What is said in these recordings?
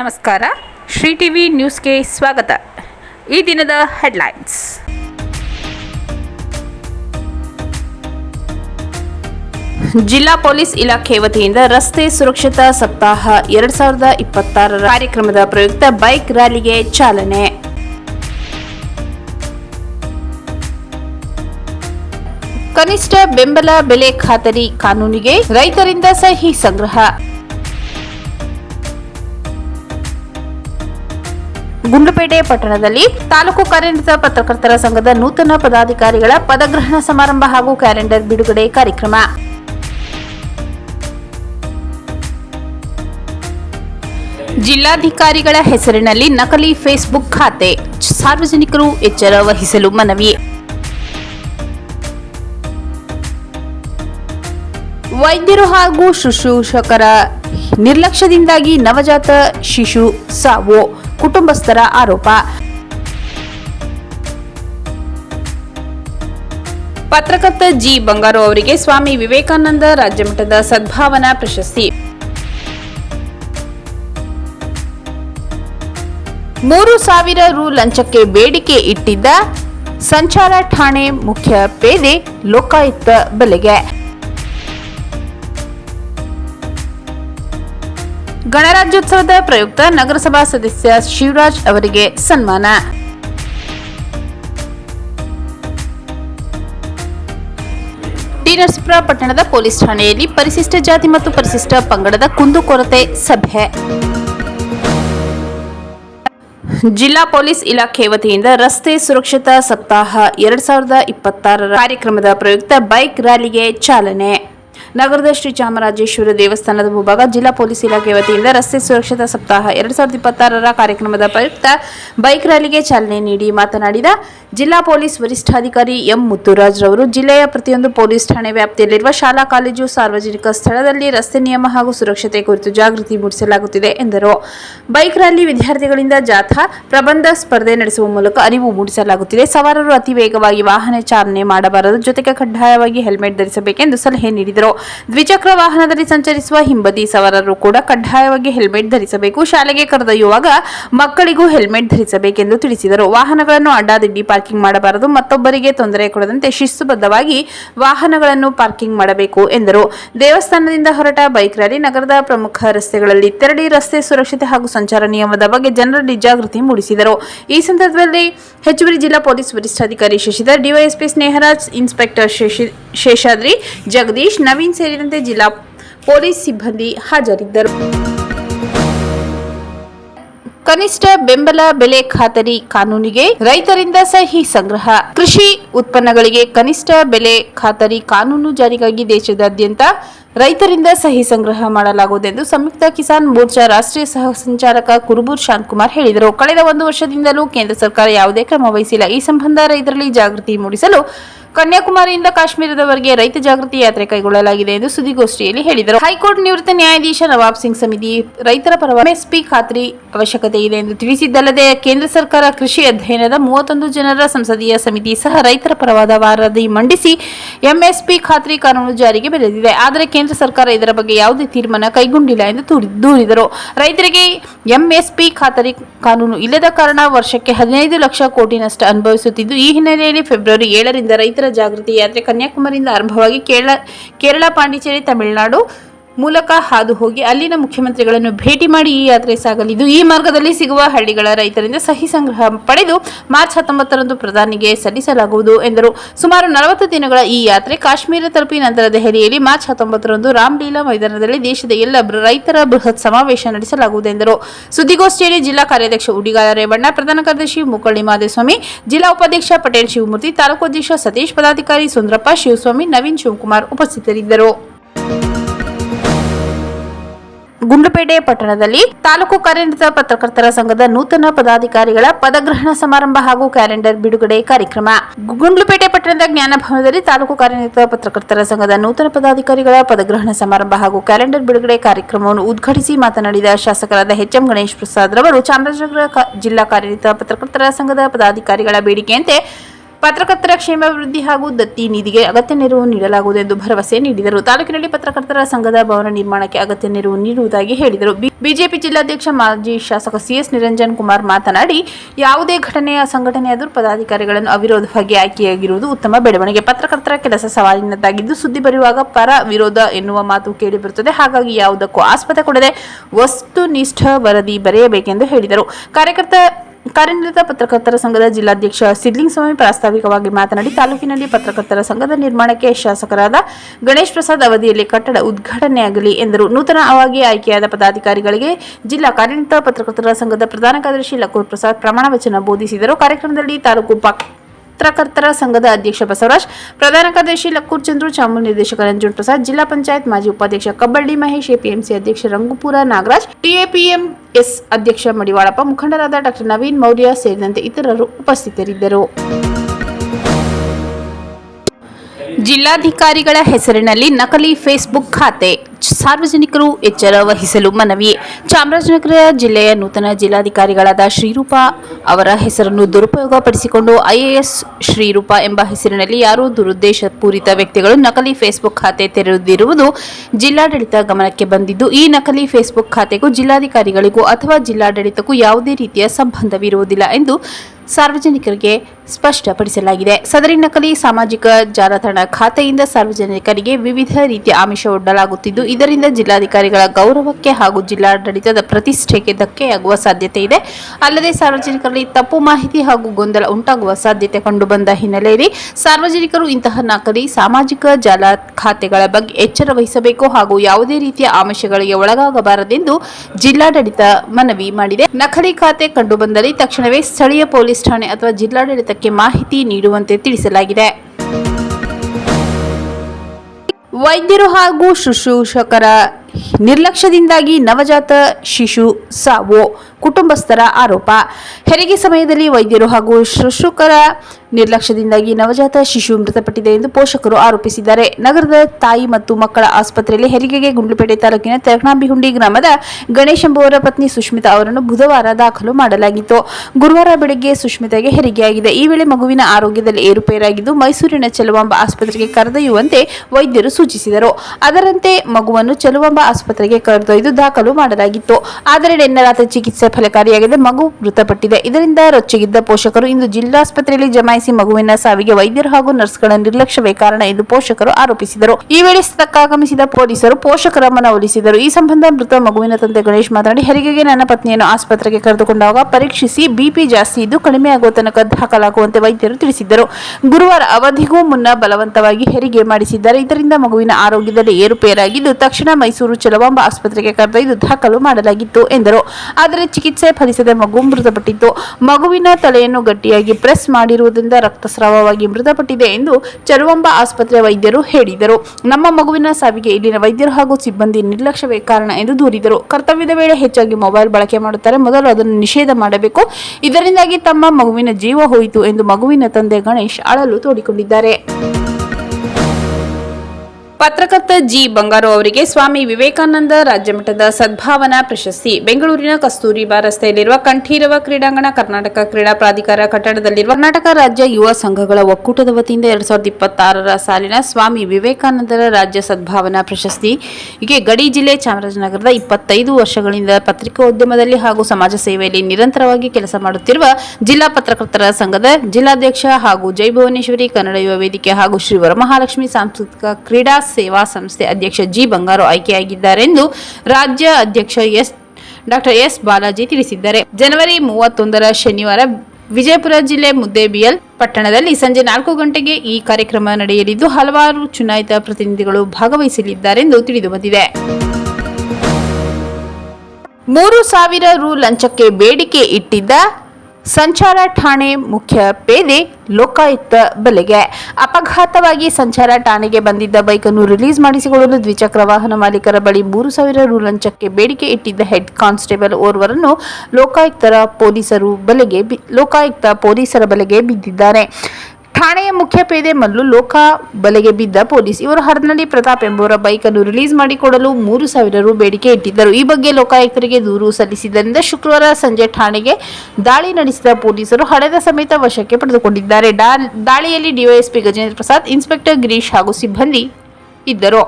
ನಮಸ್ಕಾರ. ಶ್ರೀ ಟಿವಿ ನ್ಯೂಸ್ಗೆ ಸ್ವಾಗತ. ಈ ದಿನದ ಹೆಡ್ಲೈನ್ಸ್. ಜಿಲ್ಲಾ ಪೊಲೀಸ್ ಇಲಾಖೆ ವತಿಯಿಂದ ರಸ್ತೆ ಸುರಕ್ಷತಾ ಸಪ್ತಾಹ ಎರಡ್ ಸಾವಿರದ ಇಪ್ಪತ್ತಾರರ ಕಾರ್ಯಕ್ರಮದ ಪ್ರಯುಕ್ತ ಬೈಕ್ ರ್ಯಾಲಿಗೆ ಚಾಲನೆ. ಕನಿಷ್ಠ ಬೆಂಬಲ ಬೆಲೆ ಖಾತರಿ ಕಾನೂನಿಗೆ ರೈತರಿಂದ ಸಹಿ ಸಂಗ್ರಹ. ಗುಂಡ್ಲುಪೇಟೆ ಪಟ್ಟಣದಲ್ಲಿ ತಾಲೂಕು ಕಾರ್ಯನಿರತ ಪತ್ರಕರ್ತರ ಸಂಘದ ನೂತನ ಪದಾಧಿಕಾರಿಗಳ ಪದಗ್ರಹಣ ಸಮಾರಂಭ ಹಾಗೂ ಕ್ಯಾಲೆಂಡರ್ ಬಿಡುಗಡೆ ಕಾರ್ಯಕ್ರಮ. ಜಿಲ್ಲಾಧಿಕಾರಿಗಳ ಹೆಸರಿನಲ್ಲಿ ನಕಲಿ ಫೇಸ್ಬುಕ್ ಖಾತೆ ಸಾರ್ವಜನಿಕರು ಎಚ್ಚರ ವಹಿಸಲು ಮನವಿ. ವೈದ್ಯರು ಹಾಗೂ ಶುಶ್ರೂಷಕರ ನಿರ್ಲಕ್ಷ್ಯದಿಂದಾಗಿ ನವಜಾತ ಶಿಶು ಸಾವು. ಕುಟುಂಬಸ್ಥರ ಆರೋಪ. ಪತ್ರಕರ್ತ ಜಿ. ಬಂಗಾರು ಅವರಿಗೆ ಸ್ವಾಮಿ ವಿವೇಕಾನಂದ ರಾಜ್ಯಮಟ್ಟದ ಸದ್ಭಾವನಾ ಪ್ರಶಸ್ತಿ. ಮೂರು ಸಾವಿರ ರು ಲಂಚಕ್ಕೆ ಬೇಡಿಕೆ ಇಟ್ಟಿದ್ದ ಸಂಚಾರ ಠಾಣೆ ಮುಖ್ಯ ಪೇದೆ ಲೋಕಾಯುಕ್ತ ಬಲೆಗೆ. ಗಣರಾಜ್ಯೋತ್ಸವದ ಪ್ರಯುಕ್ತ ನಗರಸಭಾ ಸದಸ್ಯ ಶಿವರಾಜ್ ಅವರಿಗೆ ಸನ್ಮಾನ. ನರಸೀಪುರ ಪಟ್ಟಣದ ಪೊಲೀಸ್ ಠಾಣೆಯಲ್ಲಿ ಪರಿಶಿಷ್ಟ ಜಾತಿ ಮತ್ತು ಪರಿಶಿಷ್ಟ ಪಂಗಡದ ಕುಂದುಕೊರತೆ ಸಭೆ. ಜಿಲ್ಲಾ ಪೊಲೀಸ್ ಇಲಾಖೆ ವತಿಯಿಂದ ರಸ್ತೆ ಸುರಕ್ಷತಾ ಸಪ್ತಾಹ ಎರಡ್ ಸಾವಿರದ ಇಪ್ಪತ್ತಾರರ ಕಾರ್ಯಕ್ರಮದ ಪ್ರಯುಕ್ತ ಬೈಕ್ ರ್ಯಾಲಿಗೆ ಚಾಲನೆ. ನಗರದ ಶ್ರೀ ಚಾಮರಾಜೇಶ್ವರ ದೇವಸ್ಥಾನದ ಮುಂಭಾಗ ಜಿಲ್ಲಾ ಪೊಲೀಸ್ ಇಲಾಖೆ ವತಿಯಿಂದ ರಸ್ತೆ ಸುರಕ್ಷತಾ ಸಪ್ತಾಹ ಎರಡ್ ಸಾವಿರದ ಇಪ್ಪತ್ತಾರರ ಕಾರ್ಯಕ್ರಮದ ಪ್ರಯುಕ್ತ ಬೈಕ್ ರ್ಯಾಲಿಗೆ ಚಾಲನೆ ನೀಡಿ ಮಾತನಾಡಿದ ಜಿಲ್ಲಾ ಪೊಲೀಸ್ ವರಿಷ್ಠಾಧಿಕಾರಿ ಎಂ ಮುತ್ತುರಾಜ್ ರವರು, ಜಿಲ್ಲೆಯ ಪ್ರತಿಯೊಂದು ಪೊಲೀಸ್ ಠಾಣೆ ವ್ಯಾಪ್ತಿಯಲ್ಲಿರುವ ಶಾಲಾ ಕಾಲೇಜು ಸಾರ್ವಜನಿಕ ಸ್ಥಳದಲ್ಲಿ ರಸ್ತೆ ನಿಯಮ ಹಾಗೂ ಸುರಕ್ಷತೆ ಕುರಿತು ಜಾಗೃತಿ ಮೂಡಿಸಲಾಗುತ್ತಿದೆ ಎಂದರು. ಬೈಕ್ ರ್ಯಾಲಿ ವಿದ್ಯಾರ್ಥಿಗಳಿಂದ ಜಾಥಾ, ಪ್ರಬಂಧ ಸ್ಪರ್ಧೆ ನಡೆಸುವ ಮೂಲಕ ಅರಿವು ಮೂಡಿಸಲಾಗುತ್ತಿದೆ. ಸವಾರರು ಅತಿ ವೇಗವಾಗಿ ವಾಹನ ಚಾಲನೆ ಮಾಡಬಾರದು, ಜೊತೆಗೆ ಕಡ್ಡಾಯವಾಗಿ ಹೆಲ್ಮೆಟ್ ಧರಿಸಬೇಕೆಂದು ಸಲಹೆ ನೀಡಿದರು. ದ್ವಿಚಕ್ರ ವಾಹನದಲ್ಲಿ ಸಂಚರಿಸುವ ಹಿಂಬದಿ ಸವಾರರು ಕೂಡ ಕಡ್ಡಾಯವಾಗಿ ಹೆಲ್ಮೆಟ್ ಧರಿಸಬೇಕು. ಶಾಲೆಗೆ ಕರೆದೊಯ್ಯುವಾಗ ಮಕ್ಕಳಿಗೂ ಹೆಲ್ಮೆಟ್ ಧರಿಸಬೇಕೆಂದು ತಿಳಿಸಿದರು. ವಾಹನಗಳನ್ನು ಅಡ್ಡಾದಿಡ್ಡಿ ಪಾರ್ಕಿಂಗ್ ಮಾಡಬಾರದು. ಮತ್ತೊಬ್ಬರಿಗೆ ತೊಂದರೆ ಕೊಡದಂತೆ ಶಿಸ್ತುಬದ್ಧವಾಗಿ ವಾಹನಗಳನ್ನು ಪಾರ್ಕಿಂಗ್ ಮಾಡಬೇಕು ಎಂದರು. ದೇವಸ್ಥಾನದಿಂದ ಹೊರಟ ಬೈಕ್ ರ್ಯಾಲಿ ನಗರದ ಪ್ರಮುಖ ರಸ್ತೆಗಳಲ್ಲಿ ತೆರಳಿ ರಸ್ತೆ ಸುರಕ್ಷತೆ ಹಾಗೂ ಸಂಚಾರ ನಿಯಮದ ಬಗ್ಗೆ ಜನರಲ್ಲಿ ಜಾಗೃತಿ ಮೂಡಿಸಿದರು. ಈ ಸಂದರ್ಭದಲ್ಲಿ ಹೆಚ್ಚುವರಿ ಜಿಲ್ಲಾ ಪೊಲೀಸ್ ವರಿಷ್ಠಾಧಿಕಾರಿ ಶಶಿಧರ್, ಡಿವೈಎಸ್ಪಿ ಸ್ನೇಹರಾಜ್, ಇನ್ಸ್ಪೆಕ್ಟರ್ ಶೇಷಿ- ಶೇಷಾದ್ರಿ, ಜಗದೀಶ್, ನವೀನ್ ಸೇರಿದಂತೆ ಜಿಲ್ಲಾ ಪೊಲೀಸ್ ಸಿಬ್ಬಂದಿ ಹಾಜರಿದ್ದರು. ಕನಿಷ್ಠ ಬೆಂಬಲ ಬೆಲೆ ಖಾತರಿ ಕಾನೂನಿಗೆ ರೈತರಿಂದ ಸಹಿ ಸಂಗ್ರಹ. ಕೃಷಿ ಉತ್ಪನ್ನಗಳಿಗೆ ಕನಿಷ್ಠ ಬೆಲೆ ಖಾತರಿ ಕಾನೂನು ಜಾರಿಗಾಗಿ ದೇಶದಾದ್ಯಂತ ರೈತರಿಂದ ಸಹಿ ಸಂಗ್ರಹ ಮಾಡಲಾಗುವುದೆಂದು ಸಂಯುಕ್ತ ಕಿಸಾನ್ ಮೋರ್ಚಾ ರಾಷ್ಟ್ರೀಯ ಸಹ ಸಂಚಾಲಕ ಕುರುಬೂರ್ ಶಾಂತಕುಮಾರ್ ಹೇಳಿದರು. ಕಳೆದ ಒಂದು ವರ್ಷದಿಂದಲೂ ಕೇಂದ್ರ ಸರ್ಕಾರ ಯಾವುದೇ ಕ್ರಮ ವಹಿಸಿಲ್ಲ. ಈ ಸಂಬಂಧ ರೈತರಲ್ಲಿ ಜಾಗೃತಿ ಮೂಡಿಸಲು ಕನ್ಯಾಕುಮಾರಿಯಿಂದ ಕಾಶ್ಮೀರದವರೆಗೆ ರೈತ ಜಾಗೃತಿ ಯಾತ್ರೆ ಕೈಗೊಳ್ಳಲಾಗಿದೆ ಎಂದು ಸುದ್ದಿಗೋಷ್ಠಿಯಲ್ಲಿ ಹೇಳಿದರು. ಹೈಕೋರ್ಟ್ ನಿವೃತ್ತ ನ್ಯಾಯಾಧೀಶ ನವಾಬ್ ಸಿಂಗ್ ಸಮಿತಿ ರೈತರ ಪರ ಎಂಎಸ್ಪಿ ಖಾತ್ರಿ ಅವಶ್ಯಕತೆ ಇದೆ ಎಂದು ತಿಳಿಸಿದ್ದಲ್ಲದೆ ಕೇಂದ್ರ ಸರ್ಕಾರ ಕೃಷಿ ಅಧ್ಯಯನದ ಮೂವತ್ತೊಂದು ಜನರ ಸಂಸದೀಯ ಸಮಿತಿ ಸಹ ರೈತರ ಪರವಾದ ವರದಿ ಮಂಡಿಸಿ ಎಂಎಸ್ಪಿ ಖಾತ್ರಿ ಕಾನೂನು ಜಾರಿಗೆ ಬೆಳೆದಿದೆ ಆದರೆ ಕೇಂದ್ರ ಸರ್ಕಾರ ಇದರ ಬಗ್ಗೆ ಯಾವುದೇ ತೀರ್ಮಾನ ಕೈಗೊಂಡಿಲ್ಲ ಎಂದು ದೂರಿ- ದೂರಿದರು. ರೈತರಿಗೆ ಎಂಎಸ್ಪಿ ಖಾತರಿ ಕಾನೂನು ಇಲ್ಲದ ಕಾರಣ ವರ್ಷಕ್ಕೆ ಹದಿನೈದು ಲಕ್ಷ ಕೋಟಿ ನಷ್ಟ ಅನುಭವಿಸುತ್ತಿದ್ದು, ಈ ಹಿನ್ನೆಲೆಯಲ್ಲಿ ಫೆಬ್ರವರಿ ಏಳರಿಂದ ರೈತರ ಜಾಗೃತಿ ಯಾತ್ರೆ ಕನ್ಯಾಕುಮಾರಿಯಿಂದ ಆರಂಭವಾಗಿ ಕೇರಳ ಕೇರಳ ಪಾಂಡಿಚೇರಿ ತಮಿಳುನಾಡು. ಮೂಲಕ ಹಾದು ಹೋಗಿ ಅಲ್ಲಿನ ಮುಖ್ಯಮಂತ್ರಿಗಳನ್ನು ಭೇಟಿ ಮಾಡಿ ಈ ಯಾತ್ರೆ ಸಾಗಲಿದ್ದು, ಈ ಮಾರ್ಗದಲ್ಲಿ ಸಿಗುವ ಹಳ್ಳಿಗಳ ರೈತರಿಂದ ಸಹಿ ಸಂಗ್ರಹ ಪಡೆದು ಮಾರ್ಚ್ ಹತ್ತೊಂಬತ್ತರಂದು ಪ್ರಧಾನಿಗೆ ಸಲ್ಲಿಸಲಾಗುವುದು ಎಂದರು. ಸುಮಾರು ನಲವತ್ತು ದಿನಗಳ ಈ ಯಾತ್ರೆ ಕಾಶ್ಮೀರ ತಲುಪಿ ನಂತರ ದೆಹಲಿಯಲ್ಲಿ ಮಾರ್ಚ್ ಹತ್ತೊಂಬತ್ತರಂದು ರಾಮ್ಲೀಲಾ ಮೈದಾನದಲ್ಲಿ ದೇಶದ ಎಲ್ಲ ರೈತರ ಬೃಹತ್ ಸಮಾವೇಶ ನಡೆಸಲಾಗುವುದು ಎಂದರು. ಸುದ್ದಿಗೋಷ್ಠಿಯಲ್ಲಿ ಜಿಲ್ಲಾ ಕಾರ್ಯಾಧ್ಯಕ್ಷ ಉಡಿಗಾಲ ರೇವಣ್ಣ, ಪ್ರಧಾನ ಕಾರ್ಯದರ್ಶಿ ಮುಕ್ಕಳ್ಳಿ ಮಾದೇಸ್ವಾಮಿ, ಜಿಲ್ಲಾ ಉಪಾಧ್ಯಕ್ಷ ಪಟೇಲ್ ಶಿವಮೂರ್ತಿ, ತಾಲೂಕು ಅಧ್ಯಕ್ಷ ಸತೀಶ್, ಪದಾಧಿಕಾರಿ ಸುಂದ್ರಪ್ಪ, ಶಿವಸ್ವಾಮಿ, ನವೀನ್ ಶಿವಕುಮಾರ್ ಉಪಸ್ಥಿತರಿದ್ದರು. ಗುಂಡ್ಲುಪೇಟೆ ಪಟ್ಟಣದಲ್ಲಿ ತಾಲೂಕು ಕಾರ್ಯನಿರತ ಪತ್ರಕರ್ತರ ಸಂಘದ ನೂತನ ಪದಾಧಿಕಾರಿಗಳ ಪದಗ್ರಹಣ ಸಮಾರಂಭ ಹಾಗೂ ಕ್ಯಾಲೆಂಡರ್ ಬಿಡುಗಡೆ ಕಾರ್ಯಕ್ರಮ. ಗುಂಡ್ಲುಪೇಟೆ ಪಟ್ಟಣದ ಜ್ಞಾನ ಭವನದಲ್ಲಿ ತಾಲೂಕು ಕಾರ್ಯನಿರತ ಪತ್ರಕರ್ತರ ಸಂಘದ ನೂತನ ಪದಾಧಿಕಾರಿಗಳ ಪದಗ್ರಹಣ ಸಮಾರಂಭ ಹಾಗೂ ಕ್ಯಾಲೆಂಡರ್ ಬಿಡುಗಡೆ ಕಾರ್ಯಕ್ರಮವನ್ನು ಉದ್ಘಾಟಿಸಿ ಮಾತನಾಡಿದ ಶಾಸಕರಾದ ಎಚ್ ಎಂ ಗಣೇಶ್ ಪ್ರಸಾದ್ ರವರು, ಚಾಮರಾಜನಗರ ಜಿಲ್ಲಾ ಕಾರ್ಯನಿರತ ಪತ್ರಕರ್ತರ ಸಂಘದ ಪದಾಧಿಕಾರಿಗಳ ಬೇಡಿಕೆಯಂತೆ ಪತ್ರಕರ್ತರ ಕ್ಷೇಮಾಭಿವೃದ್ಧಿ ಹಾಗೂ ದತ್ತಿ ನಿಧಿಗೆ ಅಗತ್ಯ ನೆರವು ನೀಡಲಾಗುವುದು ಎಂದು ಭರವಸೆ ನೀಡಿದರು. ತಾಲೂಕಿನಲ್ಲಿ ಪತ್ರಕರ್ತರ ಸಂಘದ ಭವನ ನಿರ್ಮಾಣಕ್ಕೆ ಅಗತ್ಯ ನೆರವು ನೀಡುವುದಾಗಿ ಹೇಳಿದರು. ಬಿಜೆಪಿ ಜಿಲ್ಲಾಧ್ಯಕ್ಷ ಮಾಜಿ ಶಾಸಕ ಸಿಎಸ್ ನಿರಂಜನ್ ಕುಮಾರ್ ಮಾತನಾಡಿ, ಯಾವುದೇ ಘಟನೆಯ ಸಂಘಟನೆಯಾದರೂ ಪದಾಧಿಕಾರಿಗಳನ್ನು ಅವಿರೋಧವಾಗಿ ಆಯ್ಕೆಯಾಗಿರುವುದು ಉತ್ತಮ ಬೆಳವಣಿಗೆ. ಪತ್ರಕರ್ತರ ಕೆಲಸ ಸವಾಲಿನದ್ದಾಗಿದ್ದು, ಸುದ್ದಿ ಬರೆಯುವಾಗ ಪರ ವಿರೋಧ ಎನ್ನುವ ಮಾತು ಕೇಳಿಬರುತ್ತದೆ ಹಾಗಾಗಿ ಯಾವುದಕ್ಕೂ ಆಸ್ಪದ ಕೊಡದೆ ವಸ್ತುನಿಷ್ಠ ವರದಿ ಬರೆಯಬೇಕೆಂದು ಹೇಳಿದರು. ಕಾರ್ಯಕರ್ತ ಕಾರ್ಯನಿರತ ಪತ್ರಕರ್ತರ ಸಂಘದ ಜಿಲ್ಲಾಧ್ಯಕ್ಷ ಸಿದ್ಲಿಂಗ್ ಸ್ವಾಮಿ ಪ್ರಾಸ್ತಾವಿಕವಾಗಿ ಮಾತನಾಡಿ, ತಾಲೂಕಿನಲ್ಲಿ ಪತ್ರಕರ್ತರ ಸಂಘದ ನಿರ್ಮಾಣಕ್ಕೆ ಶಾಸಕರಾದ ಗಣೇಶ್ ಪ್ರಸಾದ್ ಅವಧಿಯಲ್ಲಿ ಕಟ್ಟಡ ಉದ್ಘಾಟನೆಯಾಗಲಿ ಎಂದರು. ನೂತನವಾಗಿ ಆಯ್ಕೆಯಾದ ಪದಾಧಿಕಾರಿಗಳಿಗೆ ಜಿಲ್ಲಾ ಕಾರ್ಯನಿರತ ಪತ್ರಕರ್ತರ ಸಂಘದ ಪ್ರಧಾನ ಕಾರ್ಯದರ್ಶಿ ಲಕೂರ್ ಪ್ರಸಾದ್ ಪ್ರಮಾಣ ವಚನ ಬೋಧಿಸಿದರು. ಕಾರ್ಯಕ್ರಮದಲ್ಲಿ ತಾಲೂಕು ಪತ್ರಕರ್ತರ ಸಂಘದ ಅಧ್ಯಕ್ಷ ಬಸವರಾಜ್, ಪ್ರಧಾನ ಕಾರ್ಯದರ್ಶಿ ಲಕ್ಕೂರ್ ಚಂದ್ರು ಚಾಮೂಲ್ ನಿರ್ದೇಶಕ ರಂಜನ್ ಪ್ರಸಾದ್, ಜಿಲ್ಲಾ ಪಂಚಾಯತ್ ಮಾಜಿ ಉಪಾಧ್ಯಕ್ಷ ಕಬ್ಬಳ್ಳಿ ಮಹೇಶ್, ಎಪಿಎಂಸಿ ಅಧ್ಯಕ್ಷ ರಂಗುಪುರ ನಾಗರಾಜ್, ಟಿಎಪಿಎಂ ಎಸ್ ಅಧ್ಯಕ್ಷ ಮಡಿವಾಳಪ್ಪ, ಮುಖಂಡರಾದ ಡಾಕ್ಟರ್ ನವೀನ್ ಮೌರ್ಯ ಸೇರಿದಂತೆ ಇತರರು ಉಪಸ್ಥಿತರಿದ್ದರು. ಜಿಲ್ಲಾಧಿಕಾರಿಗಳ ಹೆಸರಿನಲ್ಲಿ ನಕಲಿ ಫೇಸ್ಬುಕ್ ಖಾತೆ ಸಾರ್ವಜನಿಕರು ಎಚ್ಚರ ವಹಿಸಲು ಮನವಿ ಚಾಮರಾಜನಗರ ಜಿಲ್ಲೆಯ ನೂತನ ಜಿಲ್ಲಾಧಿಕಾರಿಗಳಾದ ಶ್ರೀರೂಪ ಅವರ ಹೆಸರನ್ನು ದುರುಪಯೋಗಪಡಿಸಿಕೊಂಡು ಐಎಎಸ್ ಶ್ರೀರೂಪ ಎಂಬ ಹೆಸರಿನಲ್ಲಿ ಯಾರೋ ದುರುದ್ದೇಶಪೂರಿತ ವ್ಯಕ್ತಿಗಳು ನಕಲಿ ಫೇಸ್ಬುಕ್ ಖಾತೆ ತೆರೆದಿರುವುದು ಜಿಲ್ಲಾಡಳಿತ ಗಮನಕ್ಕೆ ಬಂದಿದ್ದು, ಈ ನಕಲಿ ಫೇಸ್ಬುಕ್ ಖಾತೆಗೂ ಜಿಲ್ಲಾಧಿಕಾರಿಗಳಿಗೂ ಅಥವಾ ಜಿಲ್ಲಾಡಳಿತಕ್ಕೂ ಯಾವುದೇ ರೀತಿಯ ಸಂಬಂಧವಿರುವುದಿಲ್ಲ ಎಂದು ಸಾರ್ವಜನಿಕರಿಗೆ ಸ್ಪಷ್ಟಪಡಿಸಲಾಗಿದೆ. ಸದರಿ ನಕಲಿ ಸಾಮಾಜಿಕ ಜಾಲತಾಣ ಖಾತೆಯಿಂದ ಸಾರ್ವಜನಿಕರಿಗೆ ವಿವಿಧ ರೀತಿಯ ಆಮಿಷ ಒಡ್ಡಲಾಗುತ್ತಿದ್ದು, ಇದರಿಂದ ಜಿಲ್ಲಾಧಿಕಾರಿಗಳ ಗೌರವಕ್ಕೆ ಹಾಗೂ ಜಿಲ್ಲಾಡಳಿತದ ಪ್ರತಿಷ್ಠೆಗೆ ಧಕ್ಕೆಯಾಗುವ ಸಾಧ್ಯತೆ ಇದೆ. ಅಲ್ಲದೆ ಸಾರ್ವಜನಿಕರಲ್ಲಿ ತಪ್ಪು ಮಾಹಿತಿ ಹಾಗೂ ಗೊಂದಲ ಉಂಟಾಗುವ ಸಾಧ್ಯತೆ ಕಂಡುಬಂದ ಹಿನ್ನೆಲೆಯಲ್ಲಿ ಸಾರ್ವಜನಿಕರು ಇಂತಹ ನಕಲಿ ಸಾಮಾಜಿಕ ಜಾಲ ಖಾತೆಗಳ ಬಗ್ಗೆ ಎಚ್ಚರ ವಹಿಸಬೇಕು ಹಾಗೂ ಯಾವುದೇ ರೀತಿಯ ಆಮಿಷಗಳಿಗೆ ಒಳಗಾಗಬಾರದೆಂದು ಜಿಲ್ಲಾಡಳಿತ ಮನವಿ ಮಾಡಿದೆ. ನಕಲಿ ಖಾತೆ ಕಂಡುಬಂದಲ್ಲಿ ತಕ್ಷಣವೇ ಸ್ಥಳೀಯ ಪೊಲೀಸ್ ಠಾಣೆ ಅಥವಾ ಜಿಲ್ಲಾಡಳಿತಕ್ಕೆ ಮಾಹಿತಿ ನೀಡುವಂತೆ ತಿಳಿಸಲಾಗಿದೆ. ವೈದ್ಯರು ಹಾಗೂ ಶುಶ್ರೂಷಕರ ನಿರ್ಲಕ್ಷ್ಯದಿಂದಾಗಿ ನವಜಾತ ಶಿಶು ಸಾವು ಕುಟುಂಬಸ್ಥರ ಆರೋಪ. ಹೆರಿಗೆ ಸಮಯದಲ್ಲಿ ವೈದ್ಯರು ಹಾಗೂ ಶುಶ್ರೂಕರ ನಿರ್ಲಕ್ಷ್ಯದಿಂದಾಗಿ ನವಜಾತ ಶಿಶು ಮೃತಪಟ್ಟಿದೆ ಎಂದು ಪೋಷಕರು ಆರೋಪಿಸಿದ್ದಾರೆ. ನಗರದ ತಾಯಿ ಮತ್ತು ಮಕ್ಕಳ ಆಸ್ಪತ್ರೆಯಲ್ಲಿ ಹೆರಿಗೆಗೆ ಗುಂಡ್ಲುಪೇಟೆ ತಾಲೂಕಿನ ತೆರನಾಬಿಹುಂಡಿ ಗ್ರಾಮದ ಗಣೇಶ್ ಎಂಬುವರ ಪತ್ನಿ ಸುಷ್ಮಿತಾ ಅವರನ್ನು ಬುಧವಾರ ದಾಖಲು ಮಾಡಲಾಗಿತ್ತು. ಗುರುವಾರ ಬೆಳಗ್ಗೆ ಸುಷ್ಮಿತಾಗೆ ಹೆರಿಗೆಯಾಗಿದೆ. ಈ ವೇಳೆ ಮಗುವಿನ ಆರೋಗ್ಯದಲ್ಲಿ ಏರುಪೇರಾಗಿದ್ದು ಮೈಸೂರಿನ ಚೆಲುವಾಂಬ ಆಸ್ಪತ್ರೆಗೆ ಕರೆದೊಯ್ಯುವಂತೆ ವೈದ್ಯರು ಸೂಚಿಸಿದರು. ಅದರಂತೆ ಮಗುವನ್ನು ಚೆಲುವಾಂಬ ಆಸ್ಪತ್ರೆಗೆ ಕರೆದೊಯ್ದು ದಾಖಲು ಮಾಡಲಾಗಿತ್ತು. ಆದರೆ ನಿನ್ನೆ ರಾತ್ರಿ ಚಿಕಿತ್ಸೆ ಫಲಕಾರಿಯಾಗಿದೆ ಮಗು ಮೃತಪಟ್ಟಿದೆ. ಇದರಿಂದ ರೊಚ್ಚಿಗಿದ್ದ ಪೋಷಕರು ಇಂದು ಜಿಲ್ಲಾಸ್ಪತ್ರೆಯಲ್ಲಿ ಜಮಾಯಿಸಿ ಮಗುವಿನ ಸಾವಿಗೆ ವೈದ್ಯರು ಹಾಗೂ ನರ್ಸ್ಗಳ ನಿರ್ಲಕ್ಷ್ಯವೇ ಕಾರಣ ಎಂದು ಪೋಷಕರು ಆರೋಪಿಸಿದರು. ಈ ವೇಳೆ ಸ್ಥಳಕ್ಕಾಗಮಿಸಿದ ಪೊಲೀಸರು ಪೋಷಕರ ಮನವೊಲಿಸಿದರು ಈ ಸಂಬಂಧ ಮೃತ ಮಗುವಿನ ತಂದೆ ಗಣೇಶ್ ಮಾತನಾಡಿ, ಹೆರಿಗೆಗೆ ನನ್ನ ಪತ್ನಿಯನ್ನು ಆಸ್ಪತ್ರೆಗೆ ಕರೆದುಕೊಂಡಾಗ ಪರೀಕ್ಷಿಸಿ ಬಿಪಿ ಜಾಸ್ತಿ ಇದ್ದು ಕಡಿಮೆ ಆಗುವ ತನಕ ದಾಖಲಾಗುವಂತೆ ವೈದ್ಯರು ತಿಳಿಸಿದ್ದರು. ಗುರುವಾರ ಅವಧಿಗೂ ಮುನ್ನ ಬಲವಂತವಾಗಿ ಹೆರಿಗೆ ಮಾಡಿಸಿದ್ದಾರೆ. ಇದರಿಂದ ಮಗುವಿನ ಆರೋಗ್ಯದಲ್ಲಿ ಏರುಪೇರಾಗಿದ್ದು, ತಕ್ಷಣ ಮೈಸೂರು ಚಲವಾಂಬ ಆಸ್ಪತ್ರೆಗೆ ಕರೆದೊಯ್ದು ದಾಖಲು ಮಾಡಲಾಗಿತ್ತು ಎಂದರು. ಆದರೆ ಚಿಕಿತ್ಸೆ ಫಲಿಸದೆ ಮಗು ಮೃತಪಟ್ಟಿತ್ತು. ಮಗುವಿನ ತಲೆಯನ್ನು ಗಟ್ಟಿಯಾಗಿ ಪ್ರೆಸ್ ಮಾಡಿರುವುದರಿಂದ ರಕ್ತಸ್ರಾವವಾಗಿ ಮೃತಪಟ್ಟಿದೆ ಎಂದು ಚಲುವಂಬ ಆಸ್ಪತ್ರೆ ವೈದ್ಯರು ಹೇಳಿದರು. ನಮ್ಮ ಮಗುವಿನ ಸಾವಿಗೆ ಇಲ್ಲಿನ ವೈದ್ಯರು ಹಾಗೂ ಸಿಬ್ಬಂದಿ ನಿರ್ಲಕ್ಷ್ಯವೇ ಕಾರಣ ಎಂದು ದೂರಿದರು. ಕರ್ತವ್ಯದ ವೇಳೆ ಹೆಚ್ಚಾಗಿ ಮೊಬೈಲ್ ಬಳಕೆ ಮಾಡುತ್ತಾರೆ. ಮೊದಲು ಅದನ್ನು ನಿಷೇಧ ಮಾಡಬೇಕು. ಇದರಿಂದಾಗಿ ತಮ್ಮ ಮಗುವಿನ ಜೀವ ಹೋಯಿತು ಎಂದು ಮಗುವಿನ ತಂದೆ ಗಣೇಶ್ ಅಳಲು ತೋಡಿಕೊಂಡಿದ್ದಾರೆ. ಪತ್ರಕರ್ತ ಜಿ ಬಂಗಾರು ಅವರಿಗೆ ಸ್ವಾಮಿ ವಿವೇಕಾನಂದ ರಾಜ್ಯಮಟ್ಟದ ಸದ್ಭಾವನಾ ಪ್ರಶಸ್ತಿ. ಬೆಂಗಳೂರಿನ ಕಸ್ತೂರಿಬಾ ರಸ್ತೆಯಲ್ಲಿರುವ ಕಂಠೀರವ ಕ್ರೀಡಾಂಗಣ ಕರ್ನಾಟಕ ಕ್ರೀಡಾ ಪ್ರಾಧಿಕಾರ ಕಟ್ಟಡದಲ್ಲಿರುವ ಕರ್ನಾಟಕ ರಾಜ್ಯ ಯುವ ಸಂಘಗಳ ಒಕ್ಕೂಟದ ವತಿಯಿಂದ ಎರಡ್ ಸಾವಿರದ ಇಪ್ಪತ್ತಾರರ ಸಾಲಿನ ಸ್ವಾಮಿ ವಿವೇಕಾನಂದರ ರಾಜ್ಯ ಸದ್ಭಾವನಾ ಪ್ರಶಸ್ತಿಗೆ ಗಡಿ ಜಿಲ್ಲೆ ಚಾಮರಾಜನಗರದ ಇಪ್ಪತ್ತೈದು ವರ್ಷಗಳಿಂದ ಪತ್ರಿಕೋದ್ಯಮದಲ್ಲಿ ಹಾಗೂ ಸಮಾಜ ಸೇವೆಯಲ್ಲಿ ನಿರಂತರವಾಗಿ ಕೆಲಸ ಮಾಡುತ್ತಿರುವ ಜಿಲ್ಲಾ ಪತ್ರಕರ್ತರ ಸಂಘದ ಜಿಲ್ಲಾಧ್ಯಕ್ಷ ಹಾಗೂ ಜೈ ಭುವನೇಶ್ವರಿ ಕನ್ನಡ ಯುವ ವೇದಿಕೆ ಹಾಗೂ ಶ್ರೀ ವರಮಹಾಲಕ್ಷ್ಮಿ ಸಾಂಸ್ಕೃತಿಕ ಕ್ರೀಡಾ ಸೇವಾ ಸಂಸ್ಥೆ ಅಧ್ಯಕ್ಷ ಜಿ ಬಂಗಾರು ಆಯ್ಕೆಯಾಗಿದ್ದಾರೆಂದು ರಾಜ್ಯ ಅಧ್ಯಕ್ಷ ಎಸ್, ಡಾಕ್ಟರ್ ಎಸ್ ಬಾಲಾಜಿ ತಿಳಿಸಿದ್ದಾರೆ. ಜನವರಿ ಮೂವತ್ತೊಂದರ ಶನಿವಾರ ವಿಜಯಪುರ ಜಿಲ್ಲೆ ಮುದ್ದೇಬಿಯಲ್ ಪಟ್ಟಣದಲ್ಲಿ ಸಂಜೆ ನಾಲ್ಕು ಗಂಟೆಗೆ ಈ ಕಾರ್ಯಕ್ರಮ ನಡೆಯಲಿದ್ದು, ಹಲವಾರು ಚುನಾಯಿತ ಪ್ರತಿನಿಧಿಗಳು ಭಾಗವಹಿಸಲಿದ್ದಾರೆಂದು ತಿಳಿದುಬಂದಿದೆ. ಮೂರು ಸಾವಿರ ರು ಲಂಚಕ್ಕೆ ಬೇಡಿಕೆ ಇಟ್ಟಿದ್ದ ಸಂಚಾರ ಠಾಣೆ ಮುಖ್ಯ ಪೇದೆ ಲೋಕಾಯುಕ್ತ ಬಲೆಗೆ. ಅಪಘಾತವಾಗಿ ಸಂಚಾರ ಠಾಣೆಗೆ ಬಂದಿದ್ದ ಬೈಕನ್ನು ರಿಲೀಸ್ ಮಾಡಿಸಿಕೊಳ್ಳಲು ದ್ವಿಚಕ್ರ ವಾಹನ ಮಾಲೀಕರ ಬಳಿ ಮೂರು ಸಾವಿರ ರು ಲಂಚಕ್ಕೆ ಬೇಡಿಕೆ ಇಟ್ಟಿದ್ದ ಹೆಡ್ ಕಾನ್ಸ್ಟೇಬಲ್ ಓರ್ವರನ್ನು ಲೋಕಾಯುಕ್ತರ ಪೊಲೀಸರು ಬಲೆಗೆ ಲೋಕಾಯುಕ್ತ ಪೊಲೀಸರ ಬಲೆಗೆ ಬಿದ್ದಿದ್ದಾರೆ. ಠಾಣೆಯ ಮುಖ್ಯ ಪೇದೆ ಮಲ್ಲು ಲೋಕ ಬಲೆಗೆ ಬಿದ್ದ ಪೊಲೀಸ್. ಇವರು ಹರ್ನಳ್ಳಿ ಪ್ರತಾಪ್ ಎಂಬುವರ ಬೈಕ್ ಅನ್ನು ರಿಲೀಸ್ ಮಾಡಿಕೊಡಲು ಮೂರು ಸಾವಿರ ರು ಬೇಡಿಕೆ ಇಟ್ಟಿದ್ದರು. ಈ ಬಗ್ಗೆ ಲೋಕಾಯುಕ್ತರಿಗೆ ದೂರು ಸಲ್ಲಿಸಿದ್ದರಿಂದ ಶುಕ್ರವಾರ ಸಂಜೆ ಠಾಣೆಗೆ ದಾಳಿ ನಡೆಸಿದ ಪೊಲೀಸರು ಹಣದ ಸಮೇತ ವಶಕ್ಕೆ ಪಡೆದುಕೊಂಡಿದ್ದಾರೆ. ದಾಳಿಯಲ್ಲಿ ಡಿವೈಎಸ್ಪಿ ಗಜೇಂದ್ರ ಪ್ರಸಾದ್, ಇನ್ಸ್ಪೆಕ್ಟರ್ ಗಿರೀಶ್ ಹಾಗೂ ಸಿಬ್ಬಂದಿ ಇದ್ದರು.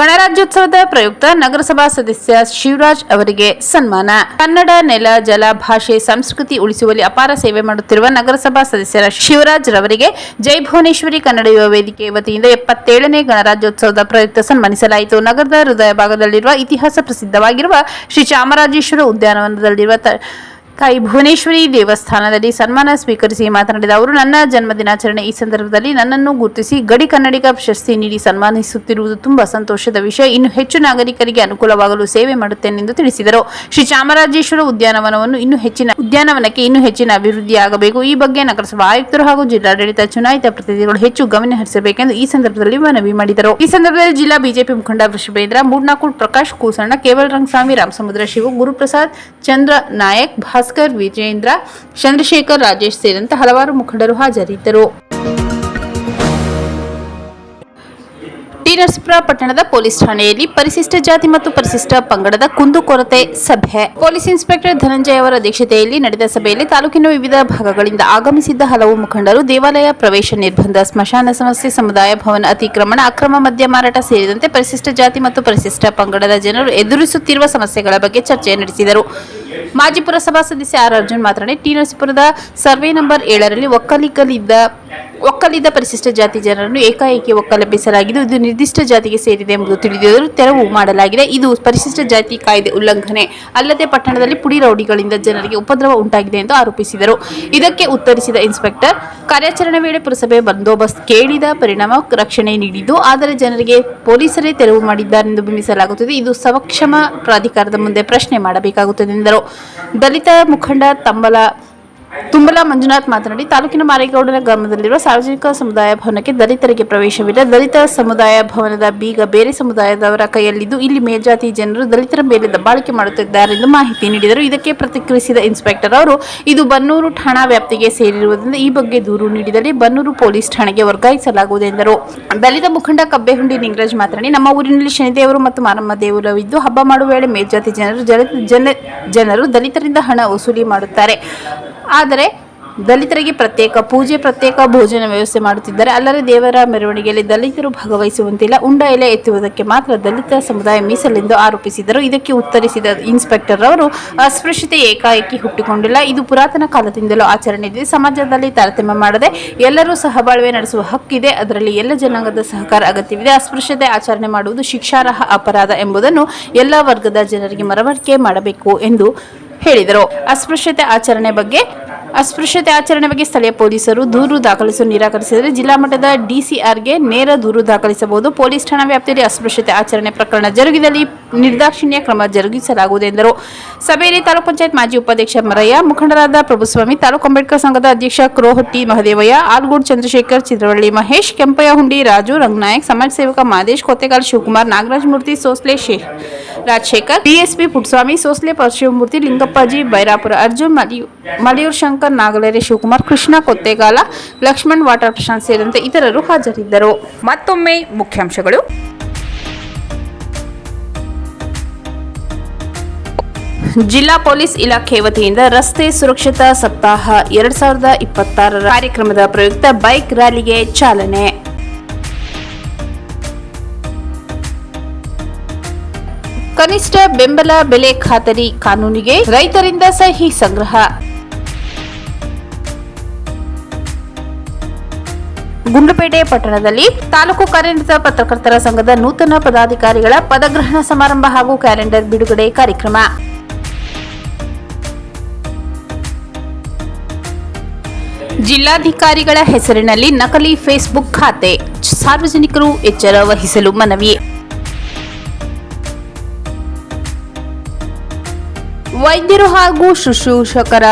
ಗಣರಾಜ್ಯೋತ್ಸವದ ಪ್ರಯುಕ್ತ ನಗರಸಭಾ ಸದಸ್ಯ ಶಿವರಾಜ್ ಅವರಿಗೆ ಸನ್ಮಾನ. ಕನ್ನಡ ನೆಲ, ಜಲ, ಭಾಷೆ, ಸಂಸ್ಕೃತಿ ಉಳಿಸುವಲ್ಲಿ ಅಪಾರ ಸೇವೆ ಮಾಡುತ್ತಿರುವ ನಗರಸಭಾ ಸದಸ್ಯರ ಶಿವರಾಜ್ ರವರಿಗೆ ಜೈ ಭುವನೇಶ್ವರಿ ಕನ್ನಡ ಯುವ ವೇದಿಕೆ ವತಿಯಿಂದ ಎಪ್ಪತ್ತೇಳನೇ ಗಣರಾಜ್ಯೋತ್ಸವದ ಪ್ರಯುಕ್ತ ಸನ್ಮಾನಿಸಲಾಯಿತು. ನಗರದ ಹೃದಯ ಭಾಗದಲ್ಲಿರುವ ಇತಿಹಾಸ ಪ್ರಸಿದ್ಧವಾಗಿರುವ ಶ್ರೀ ಚಾಮರಾಜೇಶ್ವರ ಉದ್ಯಾನವನದಲ್ಲಿರುವ ತಾಯಿ ಭುವನೇಶ್ವರಿ ದೇವಸ್ಥಾನದಲ್ಲಿ ಸನ್ಮಾನ ಸ್ವೀಕರಿಸಿ ಮಾತನಾಡಿದ ಅವರು, ನನ್ನ ಜನ್ಮದಿನಾಚರಣೆ ಈ ಸಂದರ್ಭದಲ್ಲಿ ನನ್ನನ್ನು ಗುರುತಿಸಿ ಗಡಿ ಕನ್ನಡಿಗ ಪ್ರಶಸ್ತಿ ನೀಡಿ ಸನ್ಮಾನಿಸುತ್ತಿರುವುದು ತುಂಬಾ ಸಂತೋಷದ ವಿಷಯ. ಇನ್ನು ಹೆಚ್ಚು ನಾಗರಿಕರಿಗೆ ಅನುಕೂಲವಾಗಲು ಸೇವೆ ಮಾಡುತ್ತೇನೆಂದು ತಿಳಿಸಿದರು. ಶ್ರೀ ಚಾಮರಾಜೇಶ್ವರ ಉದ್ಯಾನವನವನ್ನು ಇನ್ನೂ ಹೆಚ್ಚಿನ ಉದ್ಯಾನವನಕ್ಕೆ ಇನ್ನೂ ಹೆಚ್ಚಿನ ಅಭಿವೃದ್ಧಿಯಾಗಬೇಕು. ಈ ಬಗ್ಗೆ ನಗರಸಭಾ ಆಯುಕ್ತರು ಹಾಗೂ ಜಿಲ್ಲಾಡಳಿತ ಚುನಾಯಿತ ಪ್ರತಿನಿಧಿಗಳು ಹೆಚ್ಚು ಗಮನ ಹರಿಸಬೇಕೆಂದು ಈ ಸಂದರ್ಭದಲ್ಲಿ ಮನವಿ ಮಾಡಿದರು. ಈ ಸಂದರ್ಭದಲ್ಲಿ ಜಿಲ್ಲಾ ಬಿಜೆಪಿ ಮುಖಂಡ ವೃಷಭೇಂದ್ರ ಮೂಡ್ನಾಕೂಡ್ ಪ್ರಕಾಶ್ ಕೂಸಣ್ಣ, ಕೇವಲ್ ರಂಗಸ್ವಾಮಿ, ರಾಮಸಮುದ್ರ ಶಿವ, ಗುರುಪ್ರಸಾದ್, ಚಂದ್ರ ನಾಯಕ್ ಭಾಸ್ಕರ್ ವಿಜೇಂದ್ರ ಚಂದ್ರಶೇಖರ್ ರಾಜೇಶ್ ಸೇರಿದಂತೆ ಹಲವಾರು ಮುಖಂಡರು ಹಾಜರಿದ್ದರು. ನರಸೀಪುರ ಪಟ್ಟಣದ ಪೊಲೀಸ್ ಠಾಣೆಯಲ್ಲಿ ಪರಿಶಿಷ್ಟ ಜಾತಿ ಮತ್ತು ಪರಿಶಿಷ್ಟ ಪಂಗಡದ ಕುಂದುಕೊರತೆ ಸಭೆ. ಪೊಲೀಸ್ ಇನ್ಸ್ಪೆಕ್ಟರ್ ಧನಂಜಯ ಅವರ ಅಧ್ಯಕ್ಷತೆಯಲ್ಲಿ ನಡೆದ ಸಭೆಯಲ್ಲಿ ತಾಲೂಕಿನ ವಿವಿಧ ಭಾಗಗಳಿಂದ ಆಗಮಿಸಿದ್ದ ಹಲವು ಮುಖಂಡರು ದೇವಾಲಯ ಪ್ರವೇಶ ನಿರ್ಬಂಧ, ಸ್ಮಶಾನ ಸಮಸ್ಯೆ, ಸಮುದಾಯ ಭವನ ಅತಿಕ್ರಮಣ, ಅಕ್ರಮ ಮದ್ಯ ಮಾರಾಟ ಸೇರಿದಂತೆ ಪರಿಶಿಷ್ಟ ಜಾತಿ ಮತ್ತು ಪರಿಶಿಷ್ಟ ಪಂಗಡದ ಜನರು ಎದುರಿಸುತ್ತಿರುವ ಸಮಸ್ಯೆಗಳ ಬಗ್ಗೆ ಚರ್ಚೆ ನಡೆಸಿದರು. ಮಾಜಿ ಪುರಸಭಾ ಸದಸ್ಯ ಆರ್ ಅರ್ಜುನ್ ಮಾತನಾಡಿ, ಟಿ ನರಸೀಪುರದ ಸರ್ವೆ ನಂಬರ್ ಏಳರಲ್ಲಿ ಒಕ್ಕಲಿಗಲಿದ್ದ, ಒಕ್ಕಲಿದ್ದ ಪರಿಶಿಷ್ಟ ಜಾತಿ ಜನರನ್ನು ಏಕಾಏಕಿ ಒಕ್ಕಲೆಬ್ಬಿಸಲಾಗಿದ್ದು, ಇದು ನಿರ್ದಿಷ್ಟ ಜಾತಿಗೆ ಸೇರಿದೆ ಎಂಬುದು ತಿಳಿದಿದ್ದರೂ ತೆರವು ಮಾಡಲಾಗಿದೆ. ಇದು ಪರಿಶಿಷ್ಟ ಜಾತಿ ಕಾಯ್ದೆ ಉಲ್ಲಂಘನೆ ಅಲ್ಲದೆ ಪಟ್ಟಣದಲ್ಲಿ ಪುಡಿ ರೌಡಿಗಳಿಂದ ಜನರಿಗೆ ಉಪದ್ರವ ಉಂಟಾಗಿದೆ ಎಂದು ಆರೋಪಿಸಿದರು. ಇದಕ್ಕೆ ಉತ್ತರಿಸಿದ ಇನ್ಸ್ಪೆಕ್ಟರ್, ಕಾರ್ಯಾಚರಣೆ ವೇಳೆ ಪುರಸಭೆ ಬಂದೋಬಸ್ತ್ ಕೇಳಿದ ಪರಿಣಾಮ ರಕ್ಷಣೆ ನೀಡಿದ್ದು, ಆದರೆ ಜನರಿಗೆ ಪೊಲೀಸರೇ ತೆರವು ಮಾಡಿದ್ದಾರೆಂದು ಬಿಂಬಿಸಲಾಗುತ್ತದೆ. ಇದು ಸವಕ್ಷಮ ಪ್ರಾಧಿಕಾರದ ಮುಂದೆ ಪ್ರಶ್ನೆ ಮಾಡಬೇಕಾಗುತ್ತದೆ ಎಂದರು. ದಲಿತ ಮುಖಂಡ ತಂಬಲ ತುಂಬಲ ಮಂಜುನಾಥ್ ಮಾತನಾಡಿ, ತಾಲೂಕಿನ ಮಾರೇಗೌಡನ ಗ್ರಾಮದಲ್ಲಿರುವ ಸಾರ್ವಜನಿಕ ಸಮುದಾಯ ಭವನಕ್ಕೆ ದಲಿತರಿಗೆ ಪ್ರವೇಶವಿಲ್ಲ. ದಲಿತ ಸಮುದಾಯ ಭವನದ ಬೀಗ ಬೇರೆ ಸಮುದಾಯದವರ ಕೈಯಲ್ಲಿದ್ದು, ಇಲ್ಲಿ ಮೇಲ್ಜಾತಿ ಜನರು ದಲಿತರ ಮೇಲೆ ದಬ್ಬಾಳಿಕೆ ಮಾಡುತ್ತಿದ್ದಾರೆ ಎಂದು ಮಾಹಿತಿ ನೀಡಿದರು. ಇದಕ್ಕೆ ಪ್ರತಿಕ್ರಿಯಿಸಿದ ಇನ್ಸ್ಪೆಕ್ಟರ್ ಅವರು, ಇದು ಬನ್ನೂರು ಠಾಣಾ ವ್ಯಾಪ್ತಿಗೆ ಸೇರಿರುವುದರಿಂದ ಈ ಬಗ್ಗೆ ದೂರು ನೀಡಿದರೆ ಬನ್ನೂರು ಪೊಲೀಸ್ ಠಾಣೆಗೆ ವರ್ಗಾಯಿಸಲಾಗುವುದು ಎಂದರು. ದಲಿತ ಮುಖಂಡ ಕಬ್ಬೆಹುಂಡಿ ನಿಂಗರಾಜ್ ಮಾತನಾಡಿ, ನಮ್ಮ ಊರಿನಲ್ಲಿ ಶನಿದೇವರು ಮತ್ತು ಮಾರಮ್ಮ ದೇವರವಿದ್ದು ಹಬ್ಬ ಮಾಡುವ ವೇಳೆ ಮೇಲ್ಜಾತಿ ಜನರು ಜನ- ಜನ ಜನರು ದಲಿತರಿಂದ ಹಣ ವಸೂಲಿ ಮಾಡುತ್ತಾರೆ. ಆದರೆ ದಲಿತರಿಗೆ ಪ್ರತ್ಯೇಕ ಪೂಜೆ, ಪ್ರತ್ಯೇಕ ಭೋಜನ ವ್ಯವಸ್ಥೆ ಮಾಡುತ್ತಿದ್ದಾರೆ. ಅಲ್ಲದೆ ದೇವರ ಮೆರವಣಿಗೆಯಲ್ಲಿ ದಲಿತರು ಭಾಗವಹಿಸುವಂತಿಲ್ಲ. ಉಂಡ ಎಲೆ ಎತ್ತುವುದಕ್ಕೆ ಮಾತ್ರ ದಲಿತ ಸಮುದಾಯ ಮೀಸಲೆಂದು ಆರೋಪಿಸಿದರು ಇದಕ್ಕೆ ಉತ್ತರಿಸಿದ ಇನ್ಸ್ಪೆಕ್ಟರ್ ಅವರು ಅಸ್ಪೃಶ್ಯತೆ ಏಕಾಏಕಿ ಹುಟ್ಟಿಕೊಂಡಿಲ್ಲ. ಇದು ಪುರಾತನ ಕಾಲದಿಂದಲೂ ಆಚರಣೆ ಇದೆ. ಸಮಾಜದಲ್ಲಿ ತಾರತಮ್ಯ ಮಾಡದೆ ಎಲ್ಲರೂ ಸಹಬಾಳ್ವೆ ನಡೆಸುವ ಹಕ್ಕಿದೆ. ಅದರಲ್ಲಿ ಎಲ್ಲ ಜನಾಂಗದ ಸಹಕಾರ ಅಗತ್ಯವಿದೆ. ಅಸ್ಪೃಶ್ಯತೆ ಆಚರಣೆ ಮಾಡುವುದು ಶಿಕ್ಷಾರ್ಹ ಅಪರಾಧ ಎಂಬುದನ್ನು ಎಲ್ಲ ವರ್ಗದ ಜನರಿಗೆ ಮನವರಿಕೆ ಮಾಡಬೇಕು ಎಂದು ಹೇಳಿದರು. ಅಸ್ಪೃಶ್ಯತೆ ಆಚರಣೆ ಬಗ್ಗೆ ಅಸ್ಪೃಶ್ಯತೆ ಆಚರಣೆ ಬಗ್ಗೆ ಸ್ಥಳೀಯ ಪೊಲೀಸರು ದೂರು ದಾಖಲಿಸಲು ನಿರಾಕರಿಸಿದರೆ ಜಿಲ್ಲಾ ಮಟ್ಟದ ಡಿಸಿಆರ್ಗೆ ನೇರ ದೂರು ದಾಖಲಿಸಬಹುದು. ಪೊಲೀಸ್ ಠಾಣಾ ವ್ಯಾಪ್ತಿಯಲ್ಲಿ ಅಸ್ಪೃಶ್ಯತೆ ಆಚರಣೆ ಪ್ರಕರಣ ಜರುಗಿದಲ್ಲಿ ನಿರ್ದಾಕ್ಷಿಣ್ಯ ಕ್ರಮ ಜರುಗಿಸಲಾಗುವುದು ಎಂದರು. ಸಭೆಯಲ್ಲಿ ತಾಲೂಕು ಪಂಚಾಯತ್ ಮಾಜಿ ಉಪಾಧ್ಯಕ್ಷ ಮರಯ್ಯ, ಮುಖಂಡರಾದ ಪ್ರಭುಸ್ವಾಮಿ, ತಾಲೂಕು ಅಂಬೇಡ್ಕರ್ ಸಂಘದ ಅಧ್ಯಕ್ಷ ಕ್ರೋಹಟ್ಟಿ ಮಹದೇವಯ್ಯ, ಆಲ್ಗೂಡ್ ಚಂದ್ರಶೇಖರ್, ಚಿತ್ರವಳ್ಳಿ ಮಹೇಶ್ ಕೆಂಪಯ್ಯ ಹುಂಡಿ ರಾಜು, ರಂಗನಾಯಕ್, ಸಮಾಜ ಸೇವಕ ಮಾದೇಶ್, ಕೊತ್ತೆಗಾಲ್ ಶಿವಕುಮಾರ್, ನಾಗರಾಜ್ ಮೂರ್ತಿ, ಸೋಸ್ಲೆ ರಾಜಶೇಖರ್, ಡಿಎಸ್ಪಿ ಪುಟ್ಸ್ವಾಮಿ, ಸೋಸ್ಲೆ ಪರಶಿವಮೂರ್ತಿ ಲಿಂಗಪ್ಪಾಜಿ, ಬೈರಾಪುರ ಅರ್ಜುನ್, ಮಲಿಯು ಮಲಿಯೂರ್ ಶಂಕರ್ ನಾಗಲೇರೆ ಶಿವಕುಮಾರ್, ಕೃಷ್ಣ ಕೊತ್ತೇಗಾಲ, ಲಕ್ಷ್ಮಣ್ ವಾಟರ್ ಪ್ರಶಾಂತ್ ಸೇರಿದಂತೆ ಇತರರು ಹಾಜರಿದ್ದರು. ಮತ್ತೊಮ್ಮೆ ಮುಖ್ಯಾಂಶಗಳು. ಜಿಲ್ಲಾ ಪೊಲೀಸ್ ಇಲಾಖೆ ವತಿಯಿಂದ ರಸ್ತೆ ಸುರಕ್ಷತಾ ಸಪ್ತಾಹ ಎರಡ್ ಸಾವಿರದ ಇಪ್ಪತ್ತಾರರ ಕಾರ್ಯಕ್ರಮದ ಪ್ರಯುಕ್ತ ಬೈಕ್ ರ್ಯಾಲಿಗೆ ಚಾಲನೆ. ಕನಿಷ್ಠ ಬೆಂಬಲ ಬೆಲೆ ಖಾತರಿ ಕಾನೂನಿಗೆ ರೈತರಿಂದ ಸಹಿ ಸಂಗ್ರಹ. ಗುಂಡ್ಲುಪೇಟೆ ಪಟ್ಟಣದಲ್ಲಿ ತಾಲೂಕು ಕಾರ್ಯನಿರತ ಪತ್ರಕರ್ತರ ಸಂಘದ ನೂತನ ಪದಾಧಿಕಾರಿಗಳ ಪದಗ್ರಹಣ ಸಮಾರಂಭ ಹಾಗೂ ಕ್ಯಾಲೆಂಡರ್ ಬಿಡುಗಡೆ ಕಾರ್ಯಕ್ರಮ. ಜಿಲ್ಲಾಧಿಕಾರಿಗಳ ಹೆಸರಿನಲ್ಲಿ ನಕಲಿ ಫೇಸ್ಬುಕ್ ಖಾತೆ ಸಾರ್ವಜನಿಕರು ಎಚ್ಚರ ವಹಿಸಲು ಮನವಿ. ವೈದ್ಯರು ಹಾಗೂ ಶುಶ್ರೂಷಕರ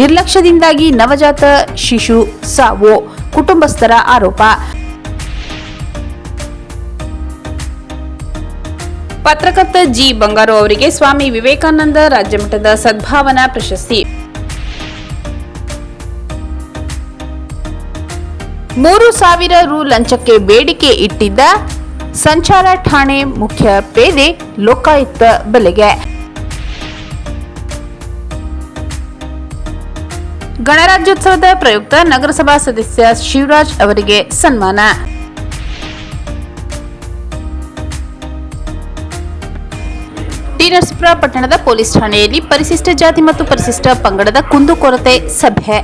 ನಿರ್ಲಕ್ಷ್ಯದಿಂದಾಗಿ ನವಜಾತ ಶಿಶು ಸಾವು. ಕುಟುಂಬಸ್ಥರ ಆರೋಪ. ಪತ್ರಕರ್ತ ಜಿ ಬಂಗಾರು ಅವರಿಗೆ ಸ್ವಾಮಿ ವಿವೇಕಾನಂದ ರಾಜ್ಯಮಟ್ಟದ ಸದ್ಭಾವನಾ ಪ್ರಶಸ್ತಿ. ಮೂರು ಸಾವಿರ ರು ಲಂಚಕ್ಕೆ ಬೇಡಿಕೆ ಇಟ್ಟಿದ್ದ ಸಂಚಾರ ಠಾಣೆ ಮುಖ್ಯ ಪೇದೆ ಲೋಕಾಯುಕ್ತ ಬಲೆಗೆ. ಗಣರಾಜ್ಯೋತ್ಸವದ ಪ್ರಯುಕ್ತ ನಗರಸಭಾ ಸದಸ್ಯ ಶಿವರಾಜ್ ಅವರಿಗೆ ಸನ್ಮಾನ. ಟಿನರ್ಸ್ಪುರ ಪಟ್ಟಣದ ಪೊಲೀಸ್ ಠಾಣೆಯಲ್ಲಿ ಪರಿಶಿಷ್ಟ ಜಾತಿ ಮತ್ತು ಪರಿಶಿಷ್ಟ ಪಂಗಡದ ಕುಂದುಕೊರತೆ ಸಭೆ.